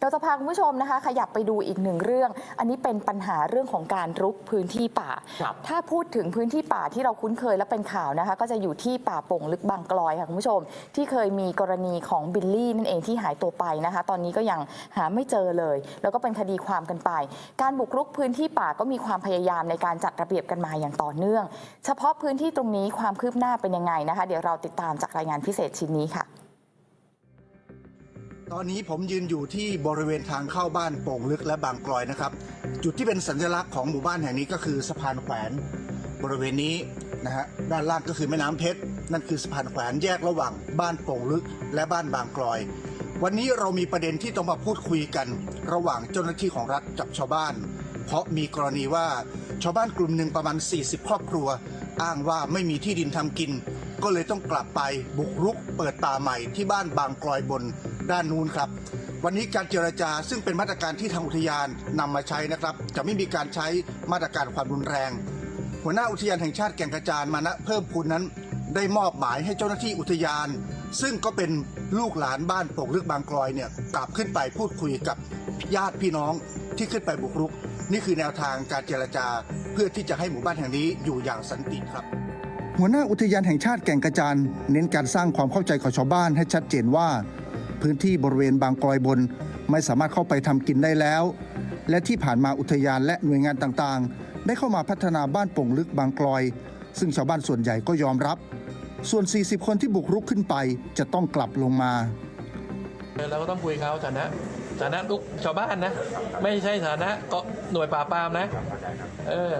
เราจะพาคุณผู้ชมนะคะ ขยับไปดูอีกหนึ่งเรื่อง อันนี้เป็นปัญหาเรื่องของการรุกพื้นที่ป่า ครับ ถ้าพูดถึงพื้นที่ป่าที่เราคุ้นเคยและเป็นข่าวนะคะ ก็จะอยู่ที่ป่าโป่งลึกบางกลอยค่ะคุณผู้ชม ที่เคยมีกรณีของบิลลี่นั่นเองที่หายตัวไปนะคะ ตอนนี้ก็ยังหาไม่เจอเลย แล้วก็เป็นคดีความกันไป การบุกรุกพื้นที่ป่าก็มีความพยายามในการจัดระเบียบกันมาอย่างต่อเนื่อง เฉพาะพื้นที่ตรงนี้ความคืบหน้าเป็นยังไงนะคะ เดี๋ยวเราติดตามจากรายงานพิเศษชิ้นนี้ค่ะ ตอนนี้ผมยืนอยู่ที่บริเวณทางเข้าบ้านโป่งลึกและบางกลอยนะครับ จุดที่เป็นสัญลักษณ์ของหมู่บ้านแห่งนี้ก็คือสะพานแขวนบริเวณนี้นะฮะด้านล่างก็คือแม่น้ำเพชรนั่นคือสะพานแขวนแยกระหว่างบ้านโป่งลึกและบ้านบางกลอย วันนี้เรามีประเด็นที่ต้องมาพูดคุยกัน ระหว่างเจ้าหน้าที่ของรัฐกับชาวบ้าน เพราะมีกรณีว่าชาวบ้านกลุ่มหนึ่งประมาณ 40 ครอบครัว อ้างว่าไม่มีที่ดินทำกิน ก็เลยต้องกลับไปบุกรุกเปิดป่าใหม่ที่บ้านบางกลอยบนด้านนู้นครับ วันนี้การเจรจาซึ่งเป็นมาตรการที่ทางอุทยานนำมาใช้นะครับ จะไม่มีการใช้มาตรการความรุนแรง หัวหน้าอุทยานแห่งชาติแก่งกระจานมานะเพิ่มพูนนั้น ได้มอบหมายให้เจ้าหน้าที่อุทยาน ซึ่งก็เป็นลูกหลานบ้านโป่งลึกบางกลอยเนี่ยกลับขึ้นไปพูดคุยกับญาติพี่น้องที่ขึ้นไปบุกรุก นี่คือแนวทางการเจรจาเพื่อที่จะให้หมู่บ้านแห่งนี้อยู่อย่างสันติครับ หัวหน้าอุทยานแห่งชาติแก่งกระจานเน้นการสร้างความเข้าใจของชาวบ้านให้ชัดเจนว่า พื้นที่บริเวณบางกลอยบนไม่สามารถเข้าไปทำกินได้แล้ว และที่ผ่านมาอุทยานและหน่วยงานต่างๆ ได้เข้ามาพัฒนาบ้านโป่งลึกบางกลอย ซึ่งชาวบ้านส่วนใหญ่ก็ยอมรับ ส่วน 40 คนที่บุกรุกขึ้นไปจะต้องกลับลงมาเราก็ต้องคุยเขาฐานะฐานะลูกชาวบ้านนะ ไม่ใช่ฐานะก็หน่วยปราปรามนะ เออ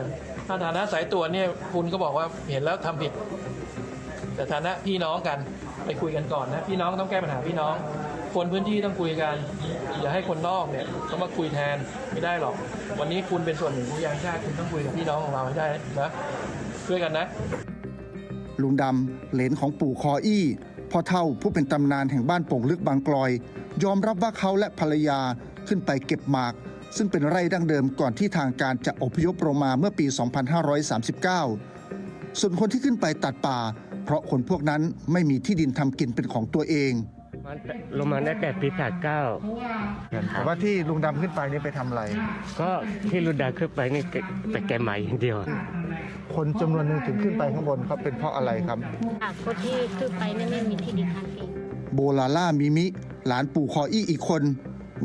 ถ้าฐานะสายตรวจเนี่ยคุณก็บอกว่าเห็นแล้วทำผิด แต่ฐานะพี่น้องกันไปคุยกันก่อนนะพี่น้องต้องแก้ปัญหาพี่น้อง คนพื้นที่ต้องคุยกัน อย่าให้คนนอกเนี่ยต้องมาคุยแทนไม่ได้หรอก วันนี้คุณเป็นส่วนหนึ่งของยังชาติคุณต้องคุยกับพี่น้องของเราให้ได้นะช่วยกันนะ ลุงดำเหลนของปู่คออี้พ่อเท่าผู้เป็นตำนานแห่งบ้านโป่งลึกบางกลอย ยอมรับว่าเขาและภรรยาขึ้นไปเก็บหมาก ซึ่งเป็นไร่ดั้งเดิมก่อนที่ทางการจะอพยพลงมาเมื่อปี 2539 ส่วนคนที่ขึ้นไปตัดป่า เพราะคนพวกนั้นไม่มีที่ดินทำกินเป็นของตัวเองมันลงมาได้แต่ปีแปดเก้าแต่ว่าที่ลุงดำขึ้นไปนี่ไปทำอะไร ก็ที่รุดาขึ้นไปนี่ไปแกใหม่อย่างเดียว คนจำนวนหนึ่งถึงขึ้นไปข้างบนเขาเป็นเพราะอะไรครับค่ะคนที่ขึ้นไปเนี่ยไม่มีที่ดินทำกินโบลาล่ามิมิ หลานปู่คออี้อีกคน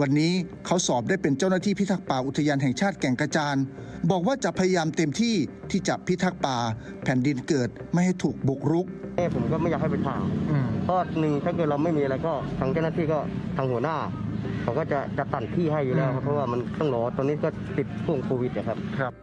วันนี้เขาสอบได้เป็นเจ้าหน้าที่พิทักษ์ป่าอุทยานแห่งชาติแก่งกระจาน บอกว่าจะพยายามเต็มที่ที่จะพิทักษ์ป่าแผ่นดินเกิดไม่ให้ถูกบุกรุกเอ้ผมก็ไม่อยากให้ไปทางเพราะหนึ่งถ้าเกิดเราไม่มีอะไรก็ทางเจ้าหน้าที่ก็ทางหัวหน้า เขาก็จะจะตัดที่ให้อยู่แล้วครับเพราะว่ามันต้องรอตอนนี้ก็ติดช่วงโควิดอะครับ